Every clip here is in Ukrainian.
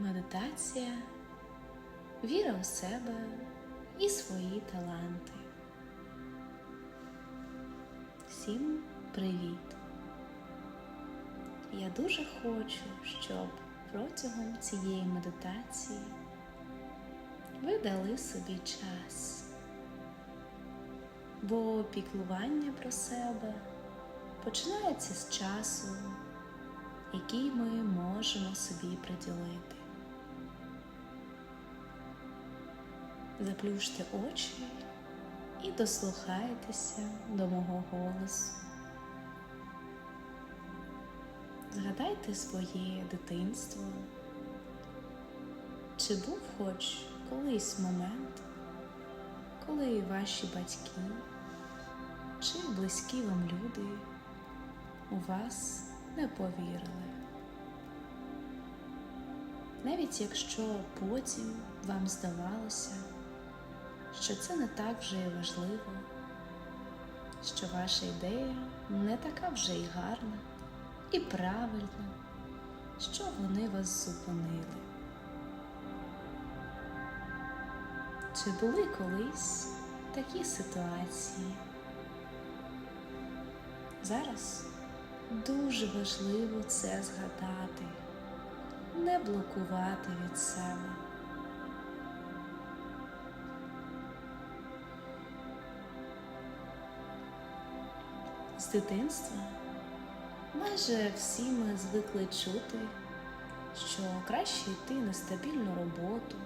медитація, віра у себе і свої таланти. Всім привіт! Я дуже хочу, щоб протягом цієї медитації ви дали собі час, бо піклування про себе починається з часу, який ми можемо собі приділити. Заплющте очі і дослухайтеся до мого голосу. Згадайте своє дитинство. Чи був хоч колись момент, коли ваші батьки чи близькі вам люди у вас не повірили? Навіть якщо потім вам здавалося, що це не так вже і важливо, що ваша ідея не така вже й гарна і правильна, що вони вас зупинили. Чи були колись такі ситуації? Зараз дуже важливо це згадати, не блокувати від себе. З дитинства майже всі ми звикли чути, що краще йти на стабільну роботу,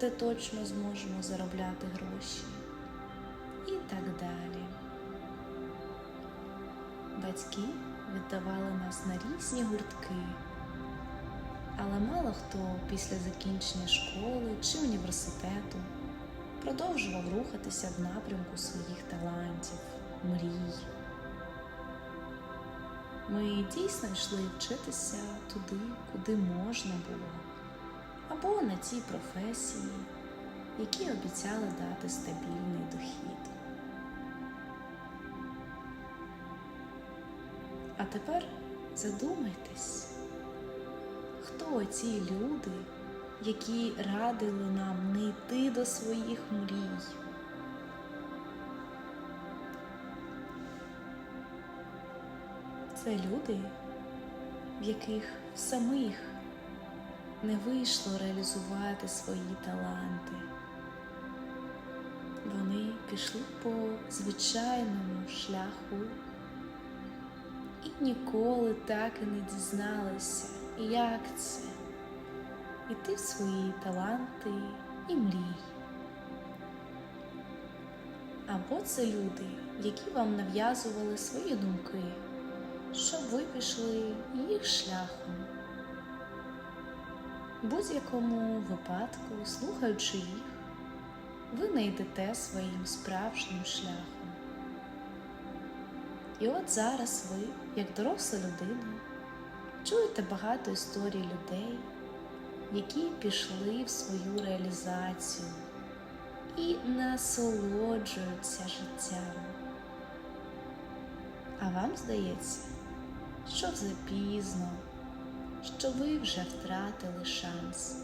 де точно зможемо заробляти гроші і так далі. Батьки віддавали нас на різні гуртки, але мало хто після закінчення школи чи університету продовжував рухатися в напрямку своїх талантів, мрій. Ми дійсно йшли вчитися туди, куди можна було, або на ті професії, які обіцяли дати стабільний дохід. А тепер задумайтесь, хто ці люди, які радили нам не йти до своїх мрій. Це люди, в яких самих не вийшло реалізувати свої таланти. Вони пішли по звичайному шляху і ніколи так і не дізналися, як це іти в свої таланти і мрії. Або це люди, які вам нав'язували свої думки щоб ви пішли їх шляхом. Будь-якому випадку, слухаючи їх, ви не йдете своїм справжнім шляхом. І от зараз ви, як доросла людина, чуєте багато історій людей, які пішли в свою реалізацію і насолоджуються життям. А вам здається, що запізно, що ви вже втратили шанс.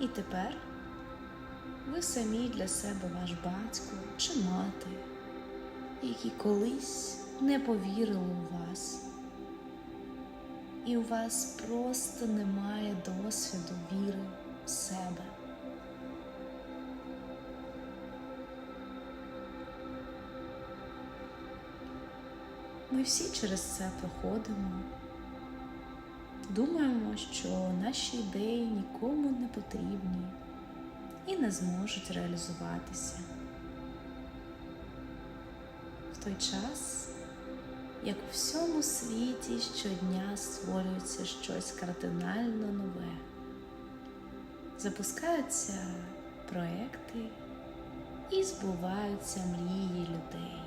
І тепер ви самі для себе ваш батько чи мати, які колись не повірили у вас. І у вас просто немає досвіду віри в себе. Ми всі через це проходимо. Думаємо, що наші ідеї нікому не потрібні і не зможуть реалізуватися. В той час, як у всьому світі щодня створюється щось кардинально нове, запускаються проекти і збуваються мрії людей.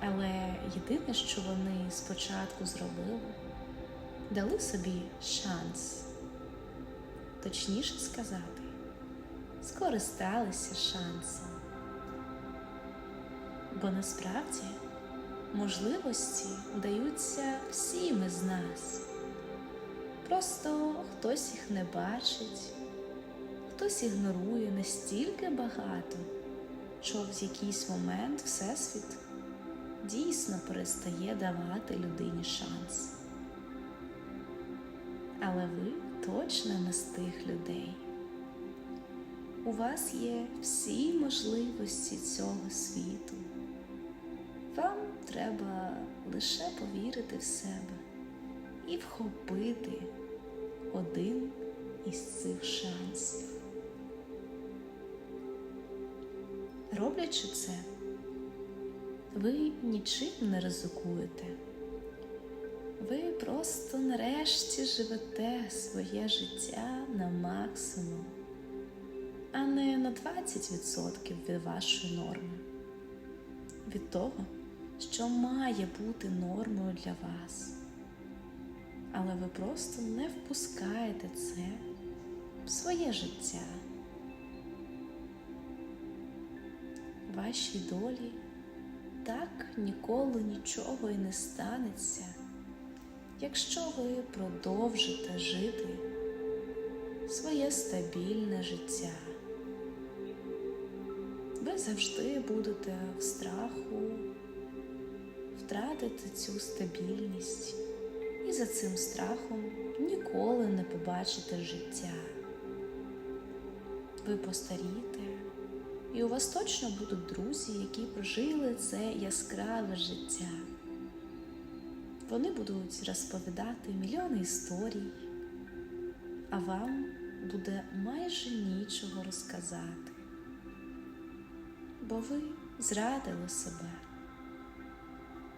Але єдине, що вони спочатку зробили, дали собі шанс, точніше сказати, скористалися шансом. Бо насправді можливості даються з нас. Просто хтось їх не бачить, хтось ігнорує настільки багато, що в якийсь момент Всесвіт дійсно перестає давати людині шанс. Але ви точно не з тих людей. У вас є всі можливості цього світу. Вам треба лише повірити в себе і вхопити один із цих шансів. Роблячи це, ви нічим не ризикуєте. Ви просто нарешті живете своє життя на максимум, а не на 20% від вашої норми, від того, що має бути нормою для вас. Але ви просто не впускаєте це в своє життя. Вашій долі так ніколи нічого і не станеться, якщо ви продовжите жити своє стабільне життя. Ви завжди будете в страху втратити цю стабільність і за цим страхом ніколи не побачите життя. Ви постарієте, і у вас точно будуть друзі, які прожили це яскраве життя. Вони будуть розповідати мільйони історій, а вам буде майже нічого розказати, бо ви зрадили себе.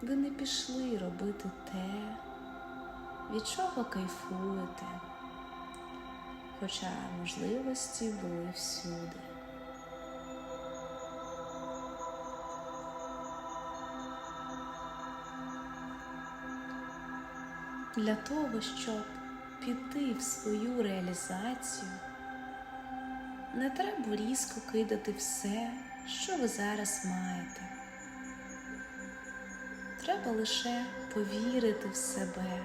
Ви не пішли робити те, від чого кайфуєте, хоча можливості були всюди. Для того, щоб піти в свою реалізацію, не треба різко кидати все, що ви зараз маєте. Треба лише повірити в себе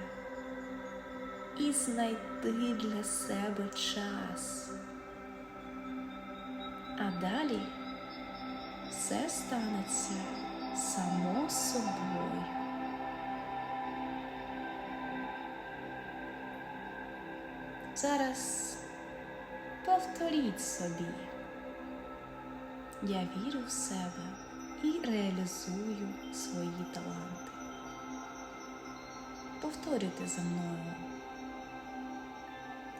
і знайти для себе час. А далі все станеться само собою. Зараз повторіть собі. Я вірю в себе і реалізую свої таланти. Повторюйте за мною.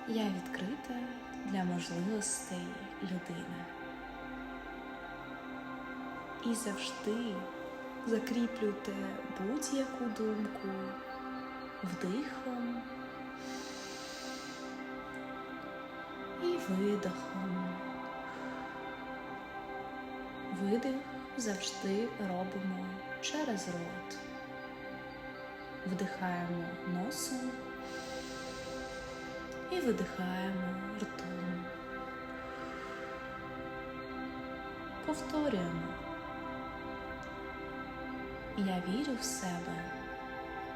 Я відкрита для можливостей людини. І завжди закріплюйте будь-яку думку вдихом видихом. Видих завжди робимо через рот. Вдихаємо носом і видихаємо ртом. Повторюємо. Я вірю в себе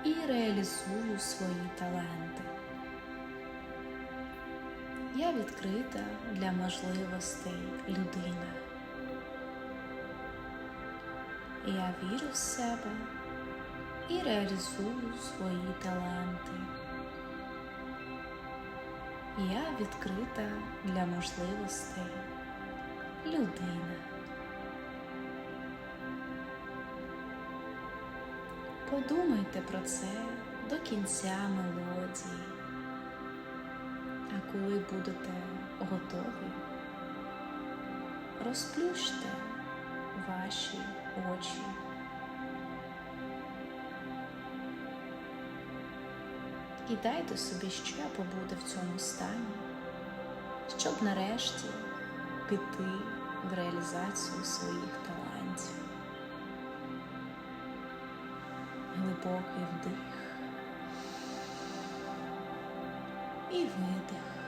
і реалізую свої таланти. Я відкрита для можливостей людини. Я вірю в себе і реалізую свої таланти. Я відкрита для можливостей людини. Подумайте про це до кінця мелодії. А коли будете готові, розплющте ваші очі. І дайте собі ще побути в цьому стані, щоб нарешті піти в реалізацію своїх талантів. Глибокий вдих і видих.